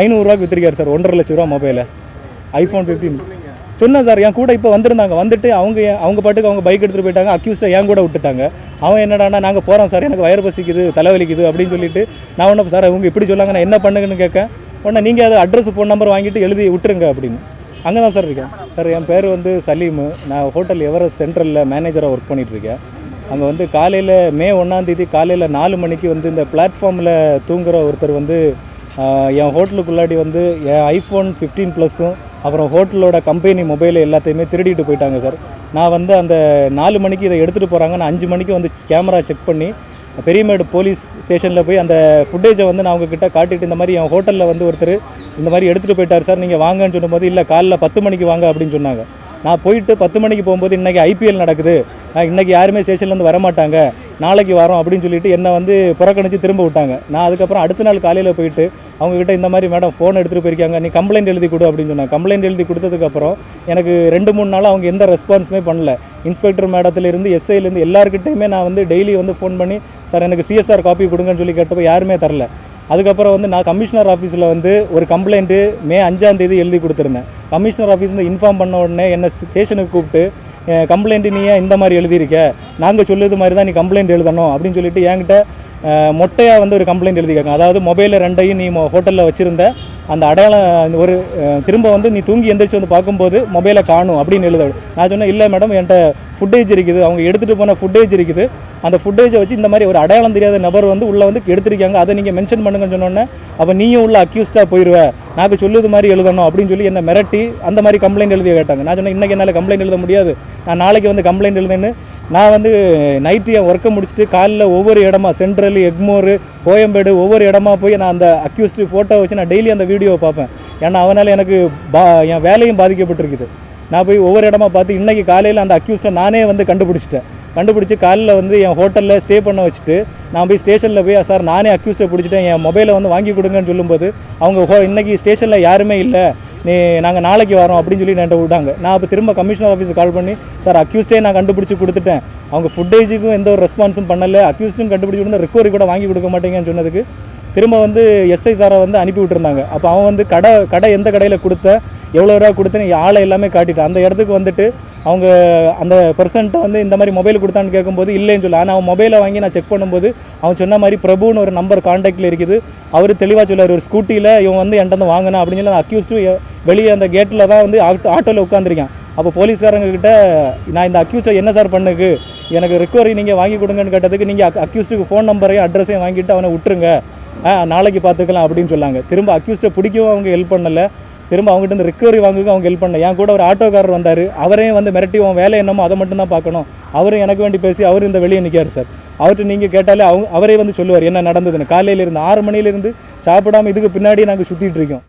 ஐநூறுரூவாக்கு வித்திருக்காரு sir ஒன்றரை லட்ச ரூபா மொபைலை ஐஃபோன் ஃபிஃப்டீன் சொன்னேன் சார் என் கூட இப்போ வந்திருந்தாங்க. வந்துட்டு அவங்க அவங்க பாட்டுக்கு அவங்க பைக் எடுத்துகிட்டு போயிட்டாங்க. அக்யூஸ்டை என் கூட விட்டுட்டாங்க. அவன் என்னடானா நாங்கள் போகிறோம் சார் எனக்கு வயிறு பசிக்குது தலைவலிக்குது அப்படின்னு சொல்லிட்டு நான் ஒன்று சார் அவங்க இப்படி சொல்லாங்க நான் என்ன பண்ணுங்கன்னு கேட்க உடனே நீங்கள் அது அட்ரஸ் ஃபோன் நம்பர் வாங்கிட்டு எழுதி விட்டுருங்க அப்படின்னு. அங்கே தான் சார் இருக்கேன். சார் என் பேர் வந்து சலீமு. நான் ஹோட்டல் எவரெஸ்ட் சென்ட்ரலில் மேனேஜராக ஒர்க் பண்ணிட்டு இருக்கேன். அங்கே வந்து காலையில் மே ஒன்றாந்தேதி காலையில் நாலு மணிக்கு வந்து இந்த பிளாட்ஃபார்மில் தூங்குற ஒருத்தர் வந்து என் ஹோட்டலுக்குள்ளாடி வந்து என் ஐஃபோன் ஃபிஃப்டீன் ப்ளஸ்ஸும் அப்புறம் ஹோட்டலோட கம்பெனி மொபைல் எல்லாத்தையுமே திருடிட்டு போயிட்டாங்க சார் நான் வந்து அந்த நாலு மணிக்கு இதை எடுத்துகிட்டு போகிறாங்க நான் அஞ்சு மணிக்கு வந்து கேமரா செக் பண்ணி பெரியமேடு போலீஸ் ஸ்டேஷனில் போய் அந்த ஃபுட்டேஜை வந்து நான் உங்ககிட்ட காட்டிட்டு இந்த மாதிரி என் ஹோட்டலில் வந்து ஒருத்தர் இந்த மாதிரி எடுத்துகிட்டு போயிட்டார் சார் நீங்கள் வாங்கன்னு சொல்லும்போது இல்லை காலைல பத்து மணிக்கு வாங்க அப்படின்னு சொன்னாங்க. நான் போயிட்டு பத்து மணிக்கு போகும்போது இன்றைக்கி ஐபிஎல் நடக்குது. இன்றைக்கி யாருமே ஸ்டேஷன்லேருந்து வரமாட்டாங்க. நாளைக்கு வரோம் அப்படின்னு சொல்லிட்டு என்னை வந்து புறக்கணித்து திரும்ப விட்டாங்க. நான் அதுக்கப்புறம் அடுத்த நாள் காலையில் போயிட்டு அவங்கக்கிட்ட இந்த மாதிரி மேடம் ஃபோன் எடுத்துகிட்டு போயிருக்காங்க. நீ கம்ப்ளைண்ட் எழுதி கொடு அப்படின்னு சொன்னாங்க. கம்ப்ளைண்ட் எழுதி கொடுத்ததுக்கப்புறம் எனக்கு ரெண்டு மூணு நாள் அவங்க எந்த ரெஸ்பான்ஸுமே பண்ணல. இன்ஸ்பெக்டர் மேடத்துலேருந்து எஸ்ஐலேருந்து எல்லாருக்கிட்டையுமே நான் வந்து டெய்லி வந்து ஃபோன் பண்ணி சார் எனக்கு சிஎஸ்ஆர் காப்பி கொடுங்கன்னு சொல்லி கேட்டப்போ யாருமே தரல. அதுக்கப்புறம் வந்து நான் கமிஷனர் ஆஃபீஸில் வந்து ஒரு கம்ப்ளைண்ட்டு மே அஞ்சாம் தேதி எழுதி கொடுத்துருந்தேன். கமிஷனர் ஆஃபீஸ்லேருந்து இன்ஃபார்ம் பண்ண உடனே என்னை ஸ்டேஷனுக்கு கூப்பிட்டு கம்ப்ளைண்ட் நீ ஏன் இந்த மாதிரி எழுதியிருக்க? நாங்கள் சொல்லுது மாதிரி தான் நீ கம்ப்ளைண்ட் எழுதணும் அப்படின்னு சொல்லிட்டு என்கிட்ட மொட்டையாக வந்து ஒரு கம்ப்ளைண்ட் எழுதிக்காங்க அதாவது மொபைலில் ரெண்டையும் நீ ஹோட்டலில் வச்சுருந்த அந்த அடையாளம் ஒரு திரும்ப வந்து நீ தூங்கி எந்திரிச்சு வந்து பார்க்கும்போது மொபைலை காணும் அப்படின்னு எழுத நான் சொன்னேன் இல்லை மேடம் என்கிட்ட ஃபுட்டேஜ் இருக்குது. அவங்க எடுத்துகிட்டு போன ஃபுட்டேஜ் இருக்குது. அந்த ஃபுட்டேஜை வச்சு இந்த மாதிரி ஒரு அடையாளம் தெரியாத நபர் வந்து உள்ளே வந்து எடுத்திருக்காங்க. அதை நீங்கள் மென்ஷன் பண்ணுங்கன்னு சொன்னோன்னே அப்போ நீயும் உள்ள அக்யூஸ்டாக போயிடுவேன் நாங்கள் சொல்லுது மாதிரி எழுதணும் அப்படின்னு சொல்லி என்னை மிரட்டி அந்த மாதிரி கம்ப்ளைண்ட் எழுதி கேட்டாங்க. நான் சொன்னேன் இன்றைக்கி என்னால் கம்ப்ளைண்ட் எழுத முடியாது. நான் நாளைக்கு வந்து கம்ப்ளைண்ட் எழுதுன்னு நான் வந்து நைட்டு என் ஒர்க்கை முடிச்சுட்டு காலைல ஒவ்வொரு இடமா சென்ட்ரல் எக்மோர் கோயம்பேடு ஒவ்வொரு இடமா போய் நான் அந்த அக்யூஸ்டு ஃபோட்டோ வச்சு நான் டெய்லி அந்த வீடியோவை பார்ப்பேன். ஏன்னா அவனால் எனக்கு பா என் வேலையும் பாதிக்கப்பட்டிருக்குது. நான் போய் ஒவ்வொரு இடமா பார்த்து இன்றைக்கி காலையில் அந்த அக்யூஸ்டை நானே வந்து கண்டுபிடிச்சிட்டேன். கண்டுபிடிச்சி காலையில் வந்து என் ஹோட்டலில் ஸ்டே பண்ண வச்சுட்டு நான் போய் ஸ்டேஷனில் போய் சார் நானே அக்யூஸ்டை பிடிச்சிட்டேன். என் மொபைலை வந்து வாங்கி கொடுங்கன்னு சொல்லும்போது அவங்க ஹோ இன்றைக்கி ஸ்டேஷனில் யாருமே இல்லை. நீ நாங்கள் நாளைக்கு வரோம் அப்படின்னு சொல்லி என்கிட்ட விட்டாங்க. நான் இப்போ திரும்ப கமிஷனர் ஆஃபீஸுக்கு கால் பண்ணி சார் அக்யூஸ்டே நான் கண்டுபிடிச்சி கொடுத்துட்டேன். அவங்க ஃபுட்டேஜுக்கும் எந்த ஒரு ரெஸ்பான்ஸும் பண்ணலை. அக்யூஸ்டும் கண்டுபிடிச்சி கொடுத்தா ரெக்கவரி கூட வாங்கி கொடுக்க மாட்டேங்கன்னு சொன்னதுக்கு திரும்ப வந்து எஸ்ஐ சாரை வந்து அனுப்பி விட்டுருந்தாங்க. அப்போ அவன் வந்து கடை கடை எந்த கடையில் கொடுத்த எவ்வளோ ரூபா கொடுத்தேன்னு ஆளை எல்லாமே காட்டிட்டான். அந்த இடத்துக்கு வந்துட்டு அவங்க அந்த பர்சன்ட்டை வந்து இந்த மாதிரி மொபைல் கொடுத்தான்னு கேட்கும்போது இல்லைன்னு சொல்லி ஆனால் அவன் மொபைலை வாங்கி நான் செக் பண்ணும்போது அவன் சொன்ன மாதிரி பிரபுன்னு ஒரு நம்பர் காண்டாக்டில் இருக்குது. அவர் தெளிவாக சொல்லார் ஒரு ஸ்கூட்டியில் இவன் வந்து என்கிட்ட வந்து வாங்கினா அப்படின்னு சொல்லி அக்யூஸ்டு வெளியே அந்த கேட்டில் தான் வந்து ஆட்டோ ஆட்டோவில் உட்காந்துருக்கான் அப்போ போலீஸ்காரங்க கிட்ட நான் இந்த அக்யூஸ்டை என்ன சார் பண்ணுக்கு எனக்கு ரெக்கவரி நீங்கள் வாங்கி கொடுங்கன்னு கேட்டதுக்கு நீங்கள் அக்யூஸ்டுக்கு ஃபோன் நம்பரையும் அட்ரஸையும் வாங்கிட்டு அவனை விட்டுருங்க. நாளைக்கு பார்த்துக்கலாம் அப்படின்னு சொன்னாங்க. திரும்ப அக்யூஸ்டை பிடிக்கவும் அவங்க ஹெல்ப் பண்ணல. திரும்ப அவங்ககிட்ட இருந்து ரிக்கவரி வாங்குக்கு அவங்க ஹெல்ப் பண்ணல. என் கூட ஒரு ஆட்டோக்காரர் வந்தார். அவரையும் வந்து மிரட்டி உன் வேலை என்னமோ அதை மட்டும் தான் பார்க்கணும். அவரும் எனக்கு வேண்டி பேசி அவரும் இந்த வெளியே நிற்காரு சார். அவர்கிட்ட நீங்கள் கேட்டாலே அவங்க அவரே வந்து சொல்லுவார் என்ன நடந்ததுன்னு? காலையிலேருந்து ஆறு மணிலேருந்து சாப்பிடாம இதுக்கு பின்னாடி நாங்கள் சுற்றிட்டு இருக்கோம்.